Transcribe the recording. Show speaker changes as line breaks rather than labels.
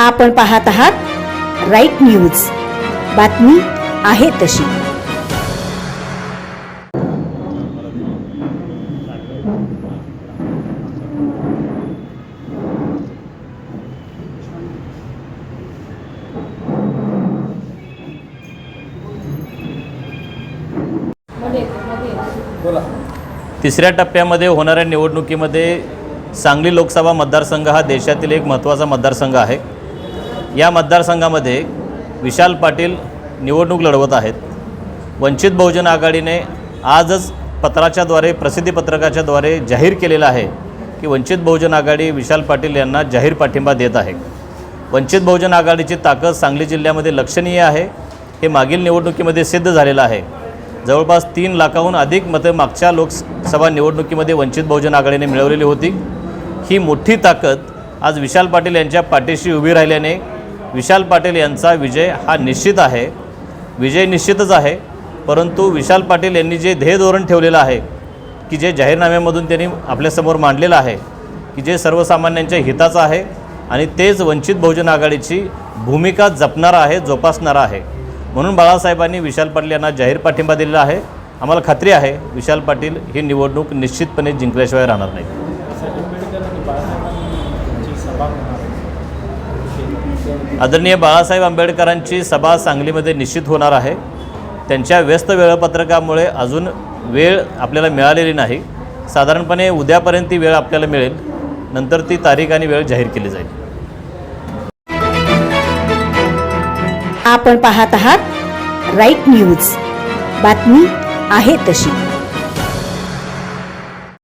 आपण पाहत आहात राईट न्यूज. बातमी आहे तशी.
तिसऱ्या टप्प्यामध्ये होणाऱ्या निवडणुकीमध्ये सांगली लोकसभा मतदारसंघ हा देशातील एक महत्त्वाचा मतदारसंघ आहे. या मतदारसंघामध्ये विशाल पाटील निवडणूक लढवत आहेत. वंचित बहुजन आघाडीने आजच पत्राच्याद्वारे प्रसिद्धीपत्रकाच्याद्वारे जाहीर केलेलं आहे की वंचित बहुजन आघाडी विशाल पाटील यांना जाहीर पाठिंबा देत आहे. वंचित बहुजन आघाडीची ताकद सांगली जिल्ह्यामध्ये लक्षणीय आहे. हे मागील निवडणुकीमध्ये सिद्ध झालेलं आहे. जवळपास तीन लाखाहून अधिक मतं मागच्या लोकसभा निवडणुकीमध्ये वंचित बहुजन आघाडीने मिळवलेली होती. ही मोठी ताकद आज विशाल पाटील यांच्या पाठीशी उभी राहिल्याने विशाल पाटील यांचा विजय हा निश्चित आहे. विजय निश्चितच आहे परंतु विशाल पाटील यांनी जे ध्येय धोरण ठेवलेलं आहे की जे जाहीरनाम्यामधून त्यांनी आपल्यासमोर मांडलेलं आहे की जे सर्वसामान्यांच्या हिताचं आहे आणि तेच वंचित बहुजन आघाडीची भूमिका जपणारा आहे जोपासणारा आहे. म्हणून बाळासाहेबांनी विशाल पाटील यांना जाहीर पाठिंबा दिलेला आहे. आम्हाला खात्री आहे विशाल पाटील ही निवडणूक निश्चितपणे जिंकल्याशिवाय राहणार नाही आदरणीय बाळासाहेब आंबेडकरांची सभा सांगलीमध्ये निश्चित होणार आहे. त्यांच्या व्यस्त वेळापत्रकामुळे अजून वेळ आपल्याला मिळालेली नाही. साधारणपणे उद्यापर्यंत ती वेळ आपल्याला मिळेल. नंतर ती तारीख आणि वेळ जाहीर केली जाईल.
आपण पाहत आहात राईट न्यूज. बातमी आहे तशी.